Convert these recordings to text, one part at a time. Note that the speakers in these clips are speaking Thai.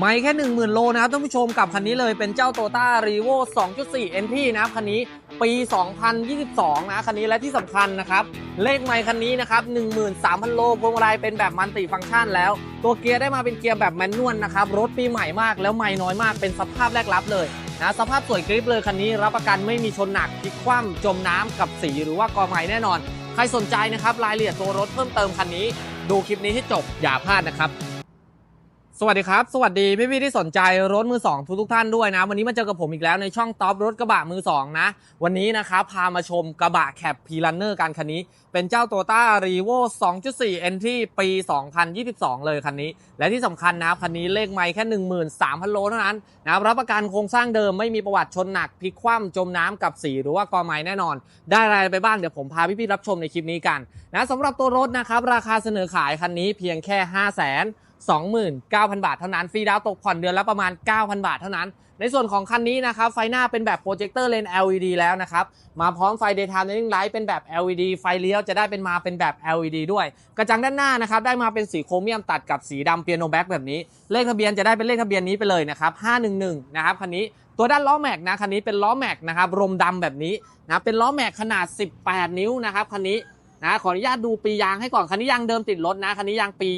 ไม่แค่ 10,000 โลนะครับท่านผู้ชมกับคันนี้เลยเป็นเจ้า t o ต้า r e v o 2.4 NT นะครับคันนี้ปี 2022 นะคันนี้และที่สำคัญนะครับ เลขไมค์คันนี้นะครับ 13,000 โลพวงมาลัยเป็นแบบมัลติฟังก์ชันแล้ว ตัวเกียร์ได้มาเป็นเกียร์แบบแมนนวลนะครับ รถปีใหม่มากแล้วไม่น้อยมากเป็นสภาพแรกรับเลยนะสภาพสวยกริปเลยคันนี้รับประกันไม่มีชนหนักพลิกคว่ำจมน้ำกับสีหรือว่ากอไม้แน่นอน ใครสนใจนะครับรายละเอียดตัวรถเพิ่มเติมคันนี้ ดูคลิปนี้ให้จบอย่าพลาดนะครับ สวัสดีครับ สวัสดีพี่ๆที่สนใจรถมือสองทุกทุกท่านด้วยนะ วันนี้มาเจอกับผมอีกแล้วในช่องท็อปรถกระบะมือสองนะ วันนี้นะครับพามาชมกระบะแคปพีลันเนอร์กันคันนี้ เป็นเจ้า t o ต้า r e v o 2.4 NT ปี 2022 เลยคันนี้ และที่สำคัญนะคันนี้เลขไม่แค่ 13,000 โลเท่านั้นนะครับรับประกันโครงสร้างเดิมไม่มีประวัติชนหนักพลิกคว่ำจมน้ำกับสีหรือว่ากอไม้แน่นอน ได้อะไรไปบ้างเดี๋ยวผมพาพี่ๆรับชมในคลิปนี้กันนะสำหรับตัวรถนะครับราคาเสนอขายคันนี้เพียงแค่ 5 0 0 0 0 0 29,000 บาทเท่านั้นฟรีดาวตกผ่อนเดือนละประมาณ 9,000 บาทเท่านั้น ในส่วนของคันนี้นะครับ ไฟหน้าเป็นแบบโปรเจคเตอร์เลน LED แล้วนะครับ มาพร้อมไฟ Daytime Running Light เป็นแบบ LED ไฟเลี้ยวจะได้เป็นมาเป็นแบบ LED ด้วย กระจังด้านหน้านะครับ ได้มาเป็นสีโครเมียมตัดกับสีดำเปียโนแบ็กแบบนี้ เลขทะเบียนจะได้เป็นเลขทะเบียนนี้ไปเลยนะครับ 511 นะครับคันนี้ตัวด้านล้อแม็กนะคันนี้เป็นล้อแม็กนะครับรมดำแบบนี้นะเป็นล้อแม็กขนาด 18 นิ้วนะครับคันนี้ นะขออนุญาตดูปียางให้ก่อน คันนี้ยางเดิมติดรถนะ คันนี้ยางปี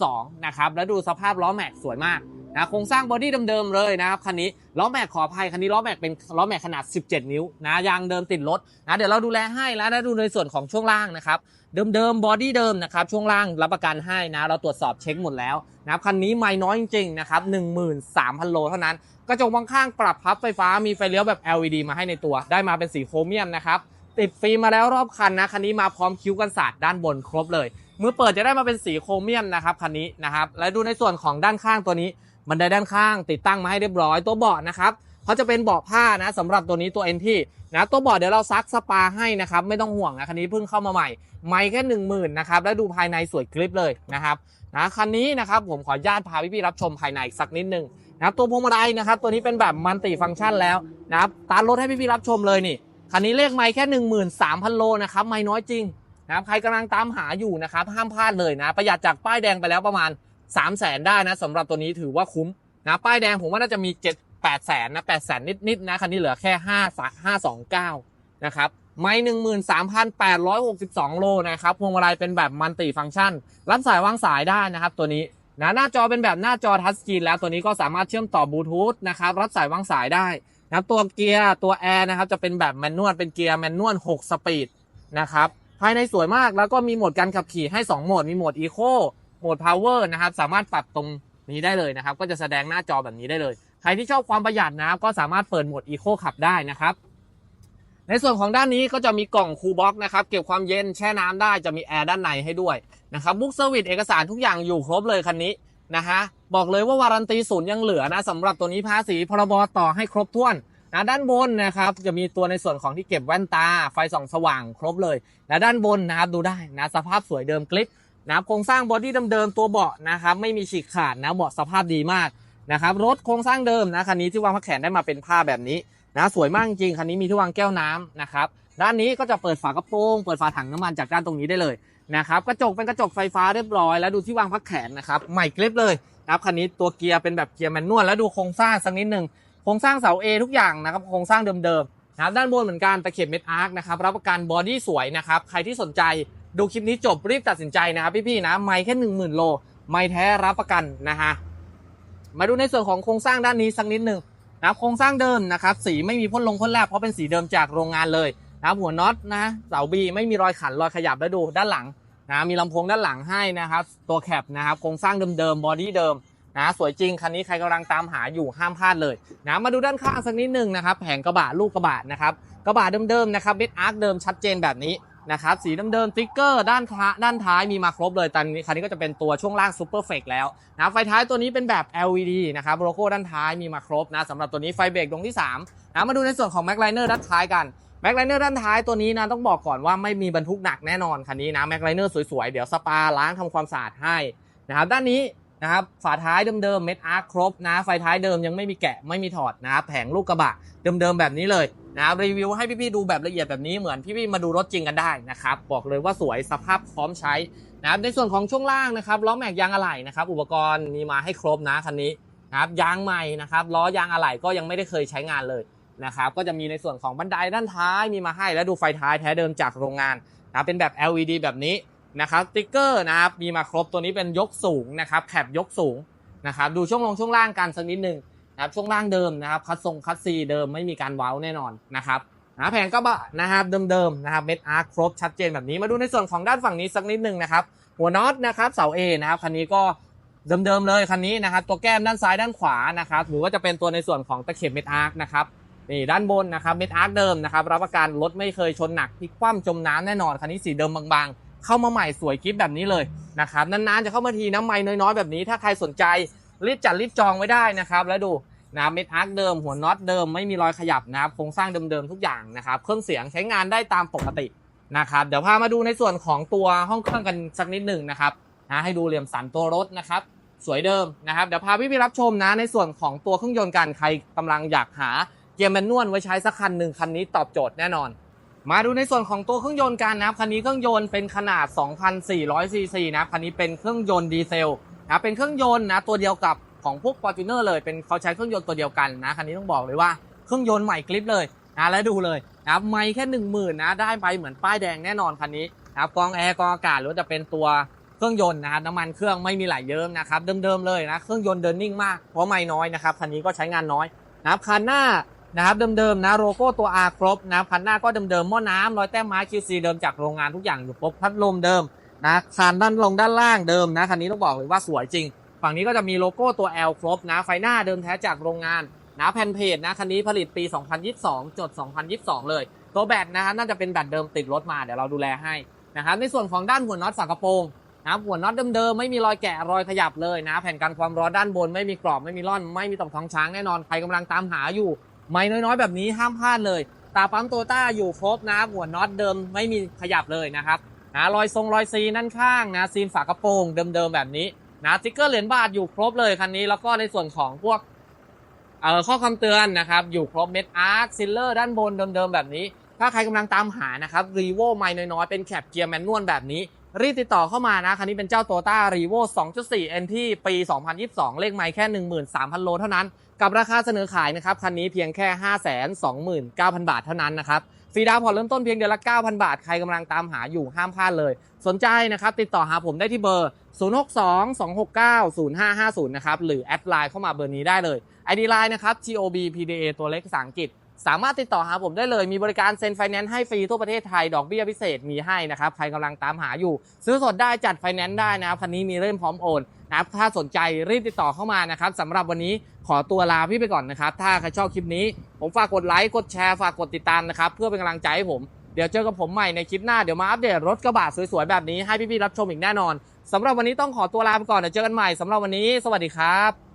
22 นะครับ แล้วดูสภาพล้อแม็กสวยมากนะโครงสร้างบอดี้เดิมๆเลยนะครับคันนี้ล้อแม็กขออภัยคันนี้ล้อแม็กเป็นล้อแม็กขนาด 17 นิ้วนะยางเดิมติดรถนะเดี๋ยวเราดูแลให้แล้วนะดูในส่วนของช่วงล่างนะครับเดิมๆบอดี้เดิมนะครับช่วงล่างรับประกันให้นะเราตรวจสอบเช็คหมดแล้วนะครับคันนี้ไม่น้อยจริงๆนะครับ13,000 โลเท่านั้นกระจกมองข้างปรับพับไฟฟ้ามีไฟเลี้ยวแบบ LED มาให้ในตัว ได้มาเป็นสีโครเมียมนะครับ ติดฟิล์มมาแล้วรอบคันนะคันนี้มาพร้อมคิ้วกันศาสตร์ด้านบนครบเลยเมื่อเปิดจะได้มาเป็นสีโครเมียมนะครับคันนี้นะครับและดูในส่วนของด้านข้างตัวนี้บันไดด้านข้าง ติดตั้งมาให้เรียบร้อยตัวเบาะนะครับเขาจะเป็นเบาะผ้านะสำหรับตัวนี้ตัวเอ็นทีนะตัวเบาะเดี๋ยวเราซักสปาให้นะครับไม่ต้องห่วงนะคันนี้เพิ่งเข้ามาใหม่ไม่แค่หนึ่งหมื่นนะครับแล้วดูภายในสวยกริบเลยนะครับนะคันนี้นะครับผมขออนุญาตพาพี่ๆรับชมภายในสักนิดนึงนะตัวพวงมาลัยนะครับตัวนี้เป็นแบบมัลติฟังก์ชันแล้วนะครับตามรถให้พี่ๆรับชมเลยนี่ คันนี้เลขไม่แค่ 13,000 โลนะครับไม่น้อยจริงนะครับใครกำลังตามหาอยู่นะครับห้ามพลาดเลยนะ ประหยัดจากป้ายแดงไปแล้วประมาณ 3 0 0แสนได้นะสำหรับตัวนี้ถือว่าคุ้มนะป้ายแดงผมว่าน่าจะมี 7 8แสนนะ8แสนนิดๆนะคันนี้เหลือแค่ 5 529 นะครับไม่13,862โลนะครับพวงมาลัยเป็นแบบมัลติฟังก์ชัน รับสายวางสายได้นะครับ ตัวนี้นะหน้าจอเป็นแบบหน้าจอทัชสกรีนแล้วตัวนี้ก็สามารถเชื่อมต่อบลูทูธนะครับรับสายวางสายได้ นะครับตัวเกียร์ตัวแอร์นะครับจะเป็นแบบแมนนวลเป็นเกียร์แมนนวล6สปีดนะครับภายในสวยมากแล้วก็มีโหมดการขับขี่ให้ 2 โหมด มีโหมด Eco โหมด Power นะครับ สามารถปรับตรงนี้ได้เลยนะครับ ก็จะแสดงหน้าจอแบบนี้ได้เลย ใครที่ชอบความประหยัดนะครับ ก็สามารถเปิดโหมด Eco ขับได้นะครับ ในส่วนของด้านนี้ก็จะมีกล่องคูลบ็อกนะครับ เก็บความเย็นแช่น้ำได้จะมีแอร์ด้านในให้ด้วยนะครับบุ๊กเซอร์วิสเอกสารทุกอย่างอยู่ครบเลยคันนี้นะฮะ บอกเลยว่าวารันตีศูนย์ยังเหลือนะสำหรับตัวนี้ภาษีพรบต่อให้ครบถ้วนนะด้านบนนะครับจะมีตัวในส่วนของที่เก็บแว่นตา ไฟส่องสว่างครบเลยนะด้านบนนะครับดูได้นะสภาพสวยเดิมกลิปนะโครงสร้างบอดี้เดิมๆตัวเบาะนะครับไม่มีฉีกขาดนะเบาะสภาพดีมากนะครับรถโครงสร้างเดิมนะคันนี้ที่วางพักแขนได้มาเป็นผ้าแบบนี้นะสวยมากจริงคันนี้มีที่วางแก้วน้ำนะครับด้านนี้ก็จะเปิดฝากระโปรงเปิดฝาถังน้ำมันจากด้านตรงนี้ได้เลยนะครับกระจกเป็นกระจกไฟฟ้าเรียบร้อยแล้วดูที่วางพักแขนนะครับใหม่กลิปเลย นะครับคันนี้ตัวเกียร์เป็นแบบเกียร์แมนนวลแล้วดูโครงสร้างสักนิดหนึ่งโครงสร้างเสา A ทุกอย่างนะครับโครงสร้างเดิมๆนะครับด้านบนเหมือนกันตะเข็บเม็ดอาร์คนะครับรับประกันบอดี้สวยนะครับใครที่สนใจดูคลิปนี้จบรีบตัดสินใจนะครับพี่ๆนะไม่แค่1 0,000โลไม่แท้รับประกันนะฮะมาดูในส่วนของโครงสร้างด้านนี้สักนิดหนึ่งนะโครงสร้างเดิมนะครับสีไม่มีพ่นลงพ่นแลบเพราะเป็นสีเดิมจากโรงงานเลยนะหัวน็อตนะเสาบีไม่มีรอยขันรอยขยับแล้วดูด้านหลัง นะมีลำโพงด้านหลังให้นะครับ ตัวแคปนะครับโครงสร้างเดิมๆบอดี้เดิมนะสวยจริงคันนี้ใครกำลังตามหาอยู่ห้ามพลาดเลยนะมาดูด้านข้างสักนิดหนึ่งนะครับแผงกระบะลูกกระบะนะครับกระบะเดิมๆนะครับเบสอาร์คเดิมชัดเจนแบบนี้นะครับสีเดิมๆติ๊กเกอร์ด้านท้ายด้านท้ายมีมาครบเลยตอนนี้คันนี้ก็จะเป็นตัวช่วงล่างซูเปอร์เฟกแล้วนะไฟท้ายตัวนี้เป็นแบบ LED นะครับโลโก้ด้านท้ายมีมาครบนะสำหรับตัวนี้ไฟเบรกดวงที่3นะมาดูในส่วนของแม็กไลเนอร์ด้านท้ายกัน แม็กไลเนอร์ด้านท้ายตัวนี้นะต้องบอกก่อนว่าไม่มีบรรทุกหนักแน่นอนคันนี้นะแม็กไลเนอร์สวยๆ เดี๋ยวสปาล้างทำความสะอาดให้นะครับด้านนี้นะครับฝาท้ายเดิมๆเม็ดอาร์คครบนะไฟท้ายเดิมยังไม่มีแกะไม่มีถอดนะครับแผงลูกกระบะเดิมๆแบบนี้เลยนะครับรีวิวให้พี่ๆดูแบบละเอียดแบบนี้เหมือนพี่ๆมาดูรถจริงกันได้นะครับบอกเลยว่าสวยสภาพพร้อมใช้นะครับในส่วนของช่วงล่างนะครับล้อแม็กยางอะไหล่นะครับอุปกรณ์มีมาให้ครบนะคันนี้นะครับยางใหม่นะครับล้อยางอะไหล่ก็ยังไม่ได้เคยใช้งานเลย นะครับก็จะมีในส่วนของบันไดด้านท้ายมีมาให้แล้วดูไฟท้ายแท้เดิมจากโรงงานนะเป็นแบบ LED แบบนี้นะครับสติ๊กเกอร์นะครับมีมาครบตัวนี้เป็นยกสูงนะครับแคปยกสูงนะครับดูช่วงลงช่วงล่างกันสักนิดหนึ่งนะครับช่วงล่างเดิมนะครับคัดทรงคัดซีเดิมไม่มีการเว้าแน่นอนนะครับนะแผงกระบะนะครับเดิมๆนะครับเม็ดอาร์ครบชัดเจนแบบนี้มาดูในส่วนของด้านฝั่งนี้สักนิดหนึ่งนะครับหัวน็อตนะครับเสา A นะครับคันนี้ก็เดิมๆเลยคันนี้นะครับตัวแก้มด้านซ้ายด้านขวานะครับหรือว่าจะเป็นตัวในส่วนของตะเข็บเม็ดอาร์คนะครับ นี่ด้านบนนะครับเม็ดอาร์คเดิมนะครับรับประกันรถไม่เคยชนหนักพลิกคว่ำจมน้ำแน่นอนคันนี้สีเดิมบางๆ เข้ามาใหม่สวยกิ๊บแบบนี้เลยนะครับนานๆจะเข้ามาทีน้ำไม่น้อยๆแบบนี้ ถ้าใครสนใจรีบจัดรีบจองไว้ได้นะครับ แล้วดูนะเม็ดอาร์คเดิมหัวน็อตเดิมไม่มีรอยขยับนะครับโครงสร้างเดิมๆทุกอย่างนะครับเครื่องเสียงใช้งานได้ตามปกตินะครับเดี๋ยวพามาดูในส่วนของตัวห้องเครื่องกันสักนิดหนึ่งนะครับนะให้ดูเหลี่ยมสันตัวรถนะครับสวยเดิมนะครับเดี๋ยวพาพี่ไปรับชมนะในส่วนของตัวเครื่องยนต์กันใครกำลังอยากหา เกียร์แมนนวลไว้ใช้สักคันหนึ่งคันนี้ตอบโจทย์แน่นอน มาดูในส่วนของตัวเครื่องยนต์กันนะครับคันนี้เครื่องยนต์เป็นขนาด 2,400 ซีซีนะครับคันนี้เป็นเครื่องยนต์ดีเซลนะเป็นเครื่องยนต์นะตัวเดียวกับของพวก f o r t u n e r เลยเป็นเขาใช้เครื่องยนต์ตัวเดียวกันนะคันนี้ต้องบอกเลยว่าเครื่องยนต์ใหม่คลิปเลยนะแล้วดูเลยนะครับไม่แค่ 1 0,000นะได้ไปเหมือนป้ายแดงแน่นอนคันนี้นะครับกองแอร์กองอากาศหรือจะเป็นตัวเครื่องยนต์นะครับน้ำมันเครื่องไม่มีไหลเยิ้มนะครับเดิมๆเลยนะเครื่องยนต์เดินนิ่งมากเพราะไม่น้อยนะครับคันนี้ก็ใช้งานน้อยนะครับคันหน้า นะครับเดิมๆนะโลโก้ตัว R ครบนะคันหน้าก็เดิมๆหม้อน้ำรอยแต้มไม้ QC เดิมจากโรงงานทุกอย่างอยู่ครบพัดลมเดิมนะคานด้านลงด้านล่างเดิมนะคันนี้ต้องบอกเลยว่าสวยจริง ฝั่งนี้ก็จะมีโลโก้ตัว L ครบนะไฟหน้าเดิมแท้จากโรงงานนะแผ่นเพจนะคันนี้ผลิตปี 2022 จด 2022 เลยตัวแบตนะครับน่าจะเป็นแบตเดิมติดรถมาเดี๋ยวเราดูแลให้นะครับในส่วนของด้านหัวน็อตฝากระโปรงนะหัวน็อตเดิมๆไม่มีรอยแกะรอยขยับเลยนะ แผ่นกันความร้อนด้านบนไม่มีกรอบไม่มีร่อน ไม่มีตอกท้องช้างแน่นอนใครกำลังตามหาอยู่ ไม่น้อยๆ แบบนี้ห้ามพลาดเลย ตาปั๊มโตต้าอยู่ครบนะหัวน็อตเดิมไม่มีขยับเลยนะครับนะรอยทรงรอยซีนั่นข้างนะซีนฝากระโปรงเดิมๆแบบนี้นะสติ๊กเกอร์เหรียญบาทอยู่ครบเลยคันนี้แล้วก็ในส่วนของพวกเอ่อข้อควาเตือนนะครับ อยู่ครบเม็ดอาร์คซิลเลอร์ด้านบนเดิมๆแบบนี้ ถ้าใครกำลังตามหานะครับรีโวไม่น้อยๆเป็นแคปเกียร์แมนนวลแบบนี้ รีบติดต่อเข้ามานะ คันนี้เป็นเจ้า Toyota r e v o 2.4 NT ปี 2022 เลขไมล์แค่ 13,000 โลเท่านั้น กับราคาเสนอขายนะครับ คันนี้เพียงแค่ 529,000 บาทเท่านั้นนะครับฟรีดาวผ่อนเริ่มต้นเพียงเดือนละ 9,000 บาท ใครกำลังตามหาอยู่ห้ามพลาดเลย สนใจนะครับ ติดต่อหาผมได้ที่เบอร์ 062-269-0550 นะครับ หรือแอดไลน์เข้ามาเบอร์นี้ได้เลย ID Line นะครับ TOB PDA ตัวเล็กภาษาอังกฤษ สามารถติดต่อหาผมได้เลย มีบริการเซ็นไฟแนนซ์ให้ฟรีทั่วประเทศไทย ดอกเบี้ยพิเศษมีให้นะครับ ใครกำลังตามหาอยู่ ซื้อสดได้จัดไฟแนนซ์ได้นะครับคันนี้มีเล่มพร้อมโอนนะครับถ้าสนใจรีบติดต่อเข้ามานะครับสำหรับวันนี้ขอตัวลาพี่ไปก่อนนะครับ ถ้าใครชอบคลิปนี้ ผมฝากกดไลค์ กดแชร์ ฝากกดติดตามนะครับ เพื่อเป็นกำลังใจให้ผม เดี๋ยวเจอกับผมใหม่ในคลิปหน้า เดี๋ยวมาอัปเดตรถกระบะสวยๆแบบนี้ให้พี่ๆรับชมอีกแน่นอนสำหรับวันนี้ต้องขอตัวลาไปก่อนเดี๋ยวเจอกันใหม่สำหรับวันนี้ สวัสดีครับ